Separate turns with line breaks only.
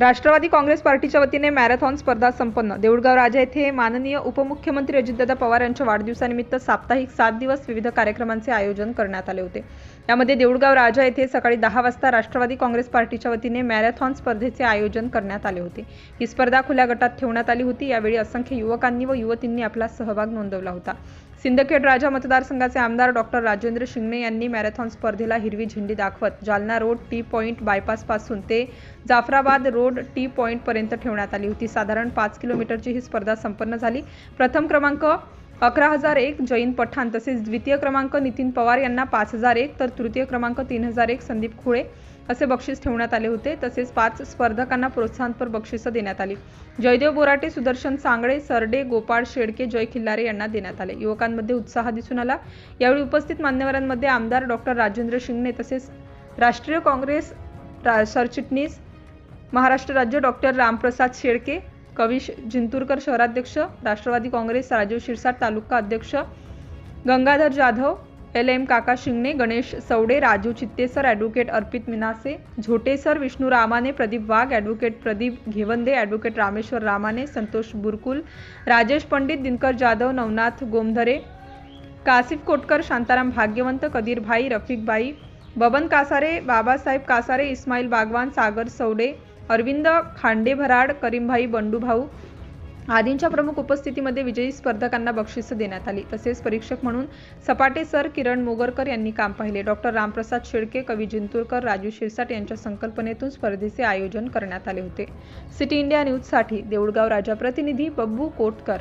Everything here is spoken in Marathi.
राष्ट्रवादी काँग्रेस पार्टीच्या वतीने मॅरेथॉन स्पर्धा संपन्न. देऊळगाव राजा येथे माननीय उपमुख्यमंत्री अजितदादा पवार यांच्या वाढदिवसानिमित्त साप्ताहिक सात दिवस विविध कार्यक्रमांचे आयोजन करण्यात आले होते. यामध्ये देऊळगाव राजा येथे सकाळी दहा वाजता राष्ट्रवादी काँग्रेस पार्टीच्या वतीने मॅरेथॉन स्पर्धेचे आयोजन करण्यात आले होते. ही स्पर्धा खुल्या गटात ठेवण्यात आली होती. यावेळी असंख्य युवकांनी व युवतींनी आपला सहभाग नोंदवला होता. सिंदखेड राजा मतदारसंघाचे आमदार डॉक्टर राजेंद्र शिंगणे यांनी मॅरेथॉन स्पर्धेला हिरवी झेंडी दाखवत जालना रोड टी पॉईंट बायपासपासून ते जाफराबाद रोड टी पॉईंटपर्यंत ठेवण्यात आली होती. साधारण पाच किलोमीटरची ही स्पर्धा संपन्न झाली. प्रथम क्रमांक अकरा हजार एक जैन पठाण तसेच द्वितीय क्रमांक नितीन पवार यांना पाच हजार एक तर तृतीय क्रमांक तीन हजार एक संदीप खुळे असे बक्षीस ठेवण्यात आले होते. तसेच पाच स्पर्धकांना प्रोत्साहनपर बक्षिसं देण्यात आली. जयदेव बोराटे सुदर्शन सांगळे सरडे गोपाळ शेडके जय खिल्लारे यांना देण्यात आले. युवकांमध्ये उत्साह दिसून आला. यावेळी उपस्थित मान्यवरांमध्ये आमदार डॉक्टर राजेंद्र शिंगणे तसेच राष्ट्रीय काँग्रेस रा- सरचिटणीस महाराष्ट्र राज्य डॉक्टर रामप्रसाद शेळके कविश जिंतूरकर शहराध्यक्ष राष्ट्रवादी काँग्रेस राजीव शिरसाट तालुका अध्यक्ष गंगाधर जाधव एल एम काका शिंगणे गणेश सवडे राजू चित्तेसर advocate Arpit Minase झोटेसर Vishnu Ramane Pradeep Wagh advocate Pradeep Ghevande advocate Rameshwar Ramane Santosh बुरकुल Rajesh Pandit Dinkar Jadhav Navnath गोमधरे Kashif Kotkar Shantaram भाग्यवंत कदीरभाई रफिकबाई बबन कासारे बाबासाहेब कासारे इस्माईल बागवान सागर सवडे अरविंद खांडेभराड करीमभाई बंडूभाऊ आदींच्या प्रमुख उपस्थितीमध्ये विजयी स्पर्धकांना बक्षिसं देण्यात आली. तसेच परीक्षक म्हणून सपाटे सर किरण मोगरकर यांनी काम पाहिले. डॉक्टर रामप्रसाद शेळके कवी जिंतूरकर राजू शिरसाट यांच्या संकल्पनेतून स्पर्धेचे आयोजन करण्यात आले होते. सिटी इंडिया न्यूजसाठी देऊळगाव राजा प्रतिनिधी बब्बू कोटकर.